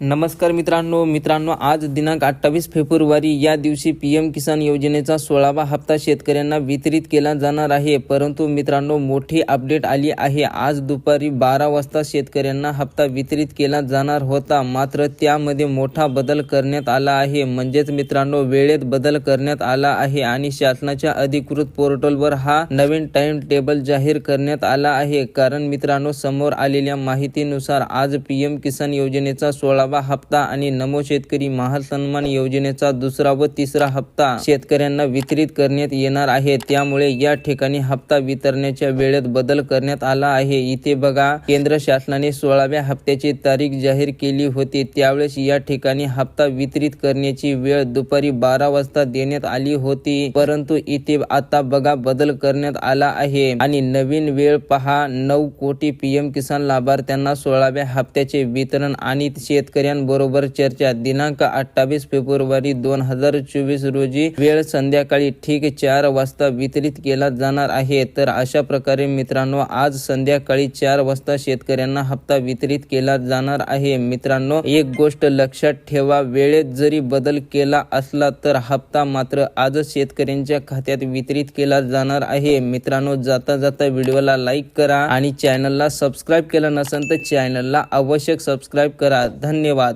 नमस्कार मित्रांनो मित्रांनो आज दिनांक अठ्ठावीस फेब्रुवारी या दिवशी पी एम किसान योजनेचा सोळावा हप्ता शेतकऱ्यांना वितरित केला जाणार आहे. परंतु मित्रांनो मोठी अपडेट आली आहे. आज दुपारी बारा वाजता शेतकऱ्यांना हप्ता वितरित केला जाणार होता. मात्र त्यामध्ये मोठा बदल करण्यात आला आहे. म्हणजेच मित्रांनो वेळेत बदल करण्यात आला आहे आणि शासनाच्या अधिकृत पोर्टलवर हा नवीन टाइम टेबल जाहीर करण्यात आला आहे. कारण मित्रांनो समोर आलेल्या माहितीनुसार आज पी एम किसान योजनेचा सोळा सोळावा हप्ता आणि नमो शेतकरी महासन्मान योजनेचा दुसरा व तिसरा हप्ता शेतकऱ्यांना वितरित करण्यात येणार आहे. त्यामुळे या ठिकाणी हप्ता वितरण्याच्या वेळेत बदल करण्यात आला आहे. इथे बघा केंद्र शासनाने सोळाव्या हप्त्याची तारीख जाहीर केली होती. त्यावेळेस या ठिकाणी हप्ता वितरित करण्याची वेळ दुपारी बारा वाजता देण्यात आली होती. परंतु इथे आता बघा बदल करण्यात आला आहे. आणि नवीन वेळ पहा नऊ कोटी पीएम किसान लाभार्थ्यांना सोळाव्या हप्त्याचे वितरण आणि शेतकऱ्यांबरोबर चर्चा. दिनांक अठ्ठावीस फेब्रुवारी दोन हजार चोवीस रोजी वेळ संध्याकाळी ठीक चार वाजता वितरित केला जाणार आहे. तर अशा प्रकारे मित्रांनो आज संध्याकाळी चार वाजता शेतकऱ्यांना हप्ता वितरित केला जाणार आहे. मित्रांनो एक गोष्ट लक्षात ठेवा वेळेत जरी बदल केला असला तर हप्ता मात्र आजच शेतकऱ्यांच्या खात्यात वितरित केला जाणार आहे. मित्रांनो जाता जाता व्हिडिओला लाईक करा आणि चॅनलला सबस्क्राईब केलं नसेल तर चॅनलला आवश्यक सबस्क्राईब करा. धन्यवाद.